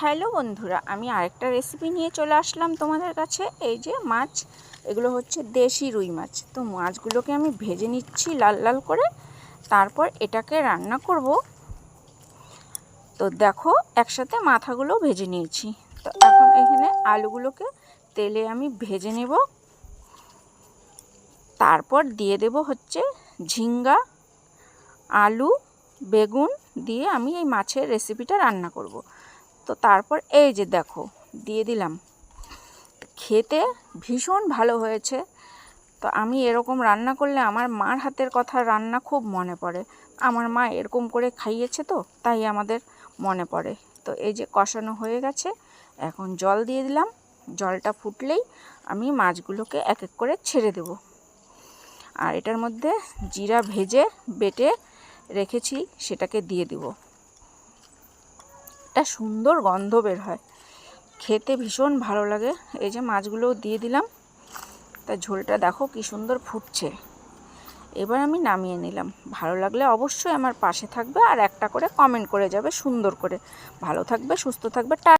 Hello বন্ধুরা, আমি আরেকটা রেসিপি নিয়ে চলে আসলাম তোমাদের কাছে। এই যে মাছ, এগুলো হচ্ছে দেশি রুই মাছ। তো মাছগুলোকে আমি ভেজে নিচ্ছি লাল লাল করে। তারপর এটাকে রান্না করব। তো দেখো, একসাথে মাথাগুলো ভেজে নিয়েছি। তো এখন এখানে আলুগুলোকে তেলে আমি ভেজে নেব। তারপর দিয়ে দেব হচ্ছে ঝিঙ্গা, আলু, বেগুন দিয়ে আমি এই মাছের রেসিপিটা রান্না করব। তো তারপর এই যে দেখো, দিয়ে দিলাম। খেতে ভীষণ ভালো হয়েছে। তো আমি এরকম রান্না করলে আমার মার হাতের কথা রান্না খুব মনে পড়ে। আমার মা এরকম করে খাইয়েছে তো, তাই আমাদের মনে পড়ে। তো এই যে কষানো হয়ে গেছে, এখন জল দিয়ে দিলাম। জলটা ফুটলেই আমি মাছগুলোকে এক এক করে ছেড়ে দেব। আর এটার মধ্যে জিরা ভেজে বেটে রেখেছি, সেটাকে দিয়ে দিব। একটা সুন্দর গন্ধ বের হয়। খেতে ভীষণ ভালো লাগে। এই যে মাছগুলোও দিয়ে দিলাম। তা ঝোলটা দেখো কি সুন্দর ফুটছে। এবার আমি নামিয়ে নিলাম। ভালো লাগলে অবশ্যই আমার পাশে থাকবে আর একটা করে কমেন্ট করে যাবে সুন্দর করে। ভালো থাকবে, সুস্থ থাকবে